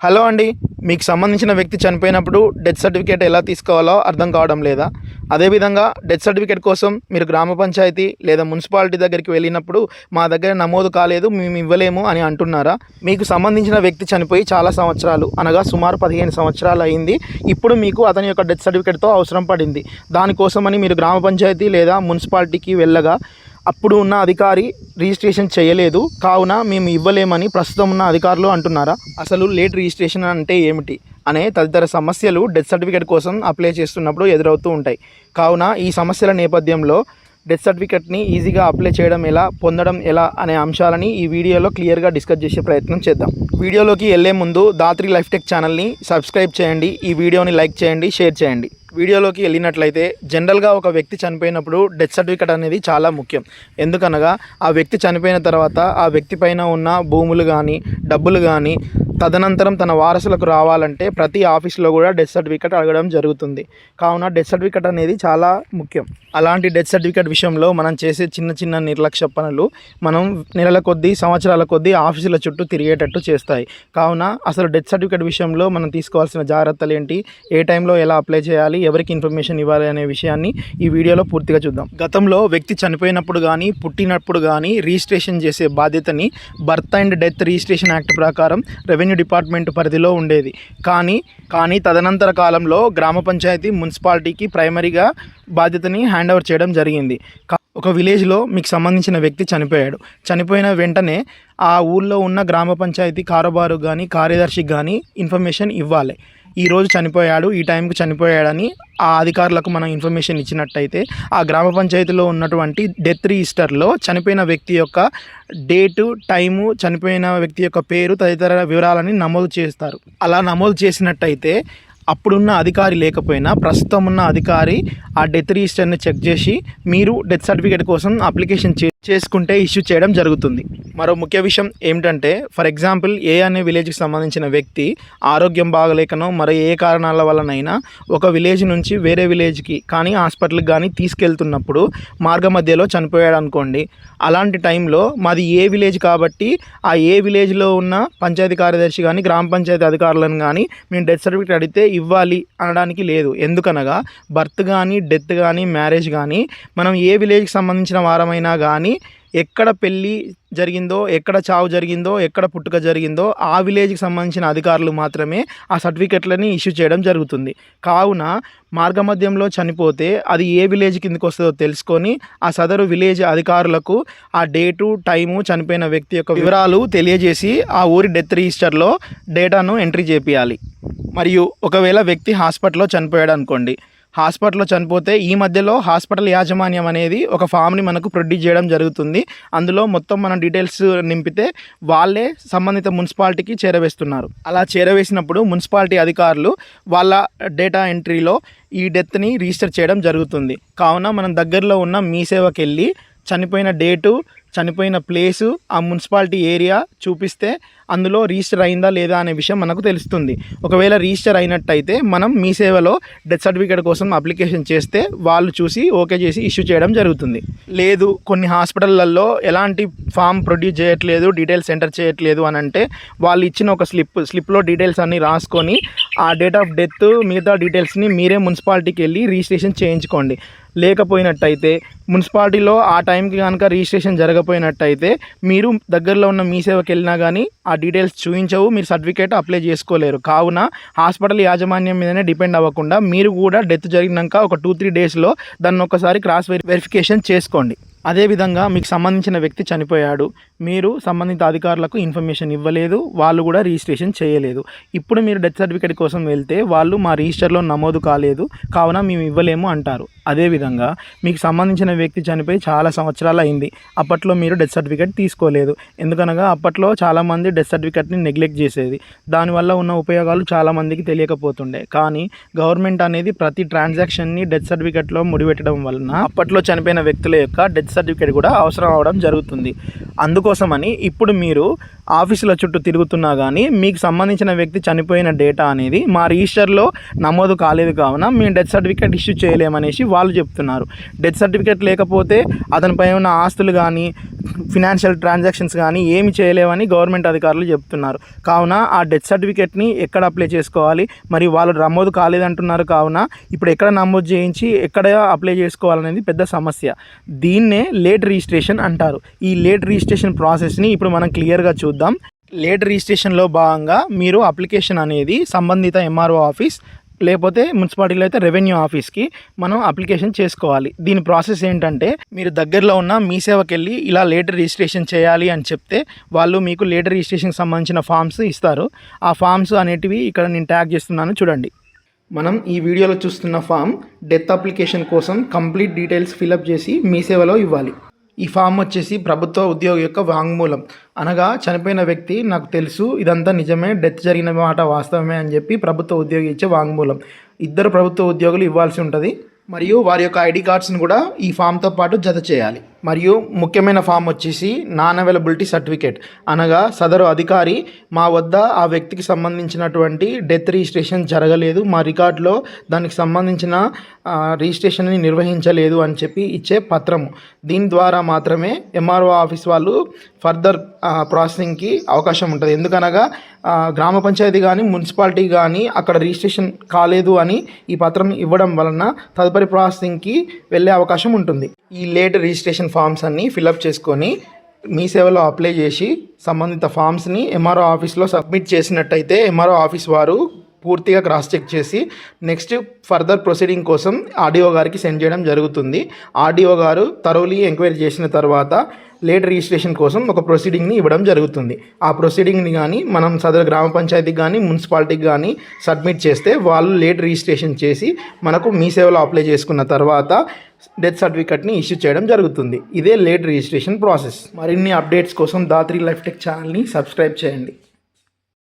Hello అండి మీకు సంబంధించిన వ్యక్తి చనిపోయినప్పుడు డెత్ సర్టిఫికేట్ ఎలా తీసుకోవాలో అర్థం కావడం లేదా? అదేవిధంగా డెత్ సర్టిఫికేట్ కోసం మీరు గ్రామ పంచాయతీ లేదా మున్సిపాలిటీ దగ్గరికి వెళ్ళినప్పుడు మా దగ్గర నమోదు కాలేదు మేము ఇవ్వలేము అని అంటున్నారా? మీకు సంబంధించిన వ్యక్తి చనిపోయి చాలా సంవత్సరాలు అనగా సుమారు పదిహేను సంవత్సరాలు అయింది. ఇప్పుడు మీకు అతని యొక్క డెత్ సర్టిఫికేట్తో అవసరం పడింది. దానికోసమని మీరు గ్రామ పంచాయతీ లేదా మున్సిపాలిటీకి వెళ్ళగా అప్పుడు ఉన్న అధికారి రిజిస్ట్రేషన్ చేయలేదు. కావున మేము ఇవ్వలేమని ప్రస్తుతం ఉన్న అధికారులు అంటున్నారా? అసలు లేట్ రిజిస్ట్రేషన్ అంటే ఏమిటి? అనే తదితర సమస్యలు డెత్ సర్టిఫికేట్ కోసం అప్లై చేస్తున్నప్పుడు ఎదురవుతూ ఉంటాయి. కావున ఈ సమస్యల నేపథ్యంలో డెత్ సర్టిఫికేట్ని ఈజీగా అప్లై చేయడం ఎలా పొందడం ఎలా అనే అంశాలని ఈ వీడియోలో క్లియర్గా డిస్కస్ చేసే ప్రయత్నం చేద్దాం. వీడియోలోకి వెళ్ళే ముందు దాత్రి లైఫ్ టెక్ ఛానల్ని సబ్స్క్రైబ్ చేయండి. ఈ వీడియోని లైక్ చేయండి షేర్ చేయండి. వీడియోలోకి వెళ్ళినట్లయితే జనరల్గా ఒక వ్యక్తి చనిపోయినప్పుడు డెత్ సర్టిఫికేట్ అనేది చాలా ముఖ్యం. ఎందుకనగా ఆ వ్యక్తి చనిపోయిన తర్వాత ఆ వ్యక్తి పైన ఉన్న భూములు కానీ డబ్బులు కానీ తదనంతరం తన వారసులకు రావాలంటే ప్రతి ఆఫీస్లో కూడా డెత్ సర్టిఫికేట్ అడగడం జరుగుతుంది. కావున డెత్ సర్టిఫికేట్ అనేది చాలా ముఖ్యం. అలాంటి డెత్ సర్టిఫికేట్ విషయంలో మనం చేసే చిన్న చిన్న నిర్లక్ష్య పనులు మనం నెలల కొద్దీ సంవత్సరాల కొద్దీ ఆఫీసుల చుట్టూ తిరిగేటట్టు చేస్తాయి. కావున అసలు డెత్ సర్టిఫికేట్ విషయంలో మనం తీసుకోవాల్సిన జాగ్రత్తలు ఏంటి? ఏ టైంలో ఎలా అప్లై చేయాలి? ఎవరికి ఇన్ఫర్మేషన్ ఇవ్వాలి అనే విషయాన్ని ఈ వీడియోలో పూర్తిగా చూద్దాం. గతంలో వ్యక్తి చనిపోయినప్పుడు కానీ పుట్టినప్పుడు కానీ రిజిస్ట్రేషన్ చేసే బాధ్యతని birth and death registration act ప్రకారం రెవెన్యూ డిపార్ట్మెంట్ పరిధిలో ఉండేది. కానీ కానీ తదనంతర కాలంలో గ్రామ పంచాయతీ మున్సిపాలిటీకి ప్రైమరీగా బాధ్యతని హ్యాండ్ ఓవర్ చేయడం జరిగింది. ఒక విలేజ్లో మీకు సంబంధించిన వ్యక్తి చనిపోయాడు. చనిపోయిన వెంటనే ఆ ఊళ్ళో ఉన్న గ్రామ పంచాయతీ కారోబారు కానీ కార్యదర్శికి కానీ ఇన్ఫర్మేషన్ ఇవ్వాలి. ఈరోజు చనిపోయాడు ఈ టైంకి చనిపోయాడని ఆ అధికారులకు మనం ఇన్ఫర్మేషన్ ఇచ్చినట్టయితే ఆ గ్రామ పంచాయతీలో ఉన్నటువంటి డెత్ రిజిస్టర్లో చనిపోయిన వ్యక్తి యొక్క డేటు టైము చనిపోయిన వ్యక్తి యొక్క పేరు తదితర వివరాలని నమోదు చేస్తారు. అలా నమోదు చేసినట్టయితే అప్పుడున్న అధికారి లేకపోయినా ప్రస్తుతం ఉన్న అధికారి ఆ డెత్ రిజిస్టర్ని చెక్ చేసి మీరు డెత్ సర్టిఫికేట్ కోసం అప్లికేషన్ చే చేసుకుంటే ఇష్యూ చేయడం జరుగుతుంది. మరో ముఖ్య విషయం ఏమిటంటే ఫర్ ఎగ్జాంపుల్ ఏ అనే విలేజ్కి సంబంధించిన వ్యక్తి ఆరోగ్యం బాగలేకనో మరి ఏ కారణాల వలనైనా ఒక విలేజ్ నుంచి వేరే విలేజ్కి కానీ హాస్పిటల్కి కానీ తీసుకెళ్తున్నప్పుడు మార్గ మధ్యలో చనిపోయాడు అనుకోండి అలాంటి టైంలో మాది ఏ విలేజ్ కాబట్టి ఆ ఏ విలేజ్లో ఉన్న పంచాయతీ కార్యదర్శి కానీ గ్రామ పంచాయతీ అధికారులను కానీ మేము డెత్ సర్టిఫికేట్ అడిగితే ఇవ్వాలి అనడానికి లేదు. ఎందుకనగా బర్త్ కానీ డెత్ కానీ మ్యారేజ్ కానీ మనం ఏ విలేజ్కి సంబంధించిన వారమైనా కానీ ఎక్కడ పెళ్ళి జరిగిందో ఎక్కడ చావు జరిగిందో ఎక్కడ పుట్టుక జరిగిందో ఆ విలేజ్కి సంబంధించిన అధికారులు మాత్రమే ఆ సర్టిఫికెట్లని ఇష్యూ చేయడం జరుగుతుంది. కావున మార్గమధ్యంలో చనిపోతే అది ఏ విలేజ్ కిందకు వస్తుందో తెలుసుకొని ఆ సదరు విలేజ్ అధికారులకు ఆ డేటు టైము చనిపోయిన వ్యక్తి యొక్క వివరాలు తెలియజేసి ఆ ఊరి డెత్ రిజిస్టర్లో డేటాను ఎంట్రీ చేపియాలి. మరియు ఒకవేళ వ్యక్తి హాస్పిటల్లో చనిపోయాడు అనుకోండి హాస్పిటల్లో చనిపోతే ఈ మధ్యలో హాస్పిటల్ యాజమాన్యం అనేది ఒక ఫామ్ని మనకు ప్రొడ్యూస్ చేయడం జరుగుతుంది. అందులో మొత్తం మనం డీటెయిల్స్ నింపితే వాళ్ళే సంబంధిత మున్సిపాలిటీకి చేరవేస్తున్నారు. అలా చేరవేసినప్పుడు మున్సిపాలిటీ అధికారులు వాళ్ళ డేటా ఎంట్రీలో ఈ డెత్ని రిజిస్టర్ చేయడం జరుగుతుంది. కావున మనం దగ్గరలో ఉన్న మీ సేవకి వెళ్ళి చనిపోయిన డేటు చనిపోయిన ప్లేసు ఆ మున్సిపాలిటీ ఏరియా చూపిస్తే అందులో రిజిస్టర్ అయిందా లేదా అనే విషయం మనకు తెలుస్తుంది. ఒకవేళ రిజిస్టర్ అయినట్టయితే మనం మీ సేవలో డెత్ సర్టిఫికేట్ కోసం అప్లికేషన్ చేస్తే వాళ్ళు చూసి ఓకే చేసి ఇష్యూ చేయడం జరుగుతుంది. లేదు కొన్ని హాస్పిటళ్ళల్లో ఎలాంటి ఫామ్ ప్రొడ్యూస్ చేయట్లేదు డీటెయిల్స్ ఎంటర్ చేయట్లేదు అని అంటే వాళ్ళు ఇచ్చిన ఒక స్లిప్ స్లిప్లో డీటెయిల్స్ అన్ని రాసుకొని ఆ డేట్ ఆఫ్ డెత్ మిగతా డీటెయిల్స్ని మీరే మున్సిపాలిటీకి వెళ్ళి రిజిస్ట్రేషన్ చేయించుకోండి. లేకపోయినట్టయితే మున్సిపాలిటీలో ఆ టైంకి కనుక రిజిస్ట్రేషన్ జరగపోయినట్టయితే మీరు దగ్గరలో ఉన్న మీ సేవకి వెళ్ళినా కానీ ఆ డీటెయిల్స్ చూపించవు మీరు సర్టిఫికేట్ అప్లై చేసుకోలేరు. కావున హాస్పిటల్ యాజమాన్యం మీదనే డిపెండ్ అవ్వకుండా మీరు కూడా డెత్ జరిగినాక ఒక టూ త్రీ డేస్లో దాన్ని ఒకసారి క్రాస్ వెరిఫికేషన్ చేసుకోండి. అదేవిధంగా మీకు సంబంధించిన వ్యక్తి చనిపోయాడు. మీరు సంబంధిత అధికారులకు ఇన్ఫర్మేషన్ ఇవ్వలేదు. వాళ్ళు కూడా రిజిస్ట్రేషన్ చేయలేదు. ఇప్పుడు మీరు డెత్ సర్టిఫికేట్ కోసం వెళ్తే వాళ్ళు మా రిజిస్టర్లో నమోదు కాలేదు. కావున మేము ఇవ్వలేము అంటారు. అదేవిధంగా మీకు సంబంధించిన వ్యక్తి చనిపోయి చాలా సంవత్సరాలు అయింది. అప్పట్లో మీరు డెత్ సర్టిఫికేట్ తీసుకోలేదు. ఎందుకనగా అప్పట్లో చాలామంది డెత్ సర్టిఫికేట్ని నెగ్లెక్ట్ చేసేది. దానివల్ల ఉన్న ఉపయోగాలు చాలామందికి తెలియకపోతుండే. కానీ గవర్నమెంట్ అనేది ప్రతి ట్రాన్సాక్షన్ని డెత్ సర్టిఫికేట్లో ముడిపెట్టడం వలన అప్పట్లో చనిపోయిన వ్యక్తుల యొక్క డెత్ సర్టిఫికేట్ కూడా అవసరం అవడం జరుగుతుంది. అందుకోసమని ఇప్పుడు మీరు ఆఫీసుల చుట్టూ తిరుగుతున్నా కానీ మీకు సంబంధించిన వ్యక్తి చనిపోయిన డేటా అనేది మా రిజిస్టర్లో నమోదు కాలేదు కావున మేము డెత్ సర్టిఫికేట్ ఇష్యూ చేయలేమనేసి వాళ్ళు చెప్తున్నారు. డెత్ సర్టిఫికేట్ లేకపోతే అతనిపై ఉన్న ఆస్తులు కానీ ఫినాన్షియల్ ట్రాన్సాక్షన్స్ కానీ ఏమి చేయలేవని గవర్నమెంట్ అధికారులు చెప్తున్నారు. కావున ఆ డెత్ సర్టిఫికేట్ని ఎక్కడ అప్లై చేసుకోవాలి? మరి వాళ్ళు నమోదు కాలేదంటున్నారు కావున ఇప్పుడు ఎక్కడ నమోదు చేయించి ఎక్కడ అప్లై చేసుకోవాలనేది పెద్ద సమస్య. దీన్నే లేట్ రిజిస్ట్రేషన్ అంటారు. ఈ లేట్ రిజిస్ట్రేషన్ రిజిస్ట్రేషన్ ప్రాసెస్ని ఇప్పుడు మనం క్లియర్గా చూద్దాం. లేట్ రిజిస్ట్రేషన్లో భాగంగా మీరు అప్లికేషన్ అనేది సంబంధిత ఎంఆర్ఓ ఆఫీస్ లేకపోతే మున్సిపాలిటీలో అయితే రెవెన్యూ ఆఫీస్కి మనం అప్లికేషన్ చేసుకోవాలి. దీని ప్రాసెస్ ఏంటంటే మీరు దగ్గరలో ఉన్న మీ సేవకి వెళ్ళి ఇలా లేటర్ రిజిస్ట్రేషన్ చేయాలి అని చెప్తే వాళ్ళు మీకు లేటర్ రిజిస్ట్రేషన్కి సంబంధించిన ఫామ్స్ ఇస్తారు. ఆ ఫామ్స్ అనేటివి ఇక్కడ నేను ట్యాగ్ చేస్తున్నాను చూడండి. మనం ఈ వీడియోలో చూస్తున్న ఫామ్ డెత్ అప్లికేషన్ కోసం కంప్లీట్ డీటెయిల్స్ ఫిలప్ చేసి మీ సేవలో ఇవ్వాలి. ఈ ఫామ్ వచ్చేసి ప్రభుత్వ ఉద్యోగి యొక్క వాంగ్మూలం. అనగా చనిపోయిన వ్యక్తి నాకు తెలుసు ఇదంతా నిజమే డెత్ జరిగిన మాట వాస్తవమే అని చెప్పి ప్రభుత్వ ఉద్యోగి ఇచ్చే వాంగ్మూలం. ఇద్దరు ప్రభుత్వ ఉద్యోగులు ఇవ్వాల్సి ఉంటుంది. మరియు వారి యొక్క ఐడి కార్డ్స్ని కూడా ఈ ఫామ్తో పాటు జత చేయాలి. మరియు ముఖ్యమైన ఫామ్ వచ్చేసి నాన్ అవైలబిలిటీ సర్టిఫికేట్. అనగా సదరు అధికారి మా వద్ద ఆ వ్యక్తికి సంబంధించినటువంటి డెత్ రిజిస్ట్రేషన్ జరగలేదు మా రికార్డులో దానికి సంబంధించిన రిజిస్ట్రేషన్ని నిర్వహించలేదు అని చెప్పి ఇచ్చే పత్రము. దీని ద్వారా మాత్రమే ఎంఆర్ఓ ఆఫీస్ వాళ్ళు ఫర్దర్ ప్రాసెసింగ్కి అవకాశం ఉంటుంది. ఎందుకనగా గ్రామ పంచాయతీ కానీ మున్సిపాలిటీ కానీ అక్కడ రిజిస్ట్రేషన్ కాలేదు అని ఈ పత్రం ఇవ్వడం వలన తదుపరి ప్రాసెసింగ్కి వెళ్ళే అవకాశం ఉంటుంది. ఈ లేట్ రిజిస్ట్రేషన్ ఫామ్స్ అన్నీ ఫిలప్ చేసుకొని మీ సేవలో అప్లై చేసి సంబంధిత ఫామ్స్ని ఎంఆర్ఓ ఆఫీస్లో సబ్మిట్ చేసినట్టయితే ఎంఆర్ఓ ఆఫీస్ వారు పూర్తిగా క్రాస్ చెక్ చేసి నెక్స్ట్ ఫర్దర్ ప్రొసీడింగ్ కోసం ఆర్డీఓ గారికి సెండ్ చేయడం జరుగుతుంది. ఆర్డీఓ గారు తరోలీ ఎంక్వైరీ చేసిన తర్వాత లేట్ రిజిస్ట్రేషన్ కోసం ఒక ప్రొసీడింగ్ని ఇవ్వడం జరుగుతుంది. ఆ ప్రొసీడింగ్ని కానీ మనం సదరు గ్రామ పంచాయతీకి కానీ మున్సిపాలిటీకి కానీ సబ్మిట్ చేస్తే వాళ్ళు లేట్ రిజిస్ట్రేషన్ చేసి మనకు మీ సేవలో అప్లై చేసుకున్న తర్వాత డెత్ సర్టిఫికెట్ని ఇష్యూ చేయడం జరుగుతుంది. ఇదే లేట్ రిజిస్ట్రేషన్ ప్రాసెస్ మరిన్ని అప్డేట్స్ కోసం దాత్రి లైఫ్ టెక్ ఛానల్ని సబ్స్క్రైబ్ చేయండి.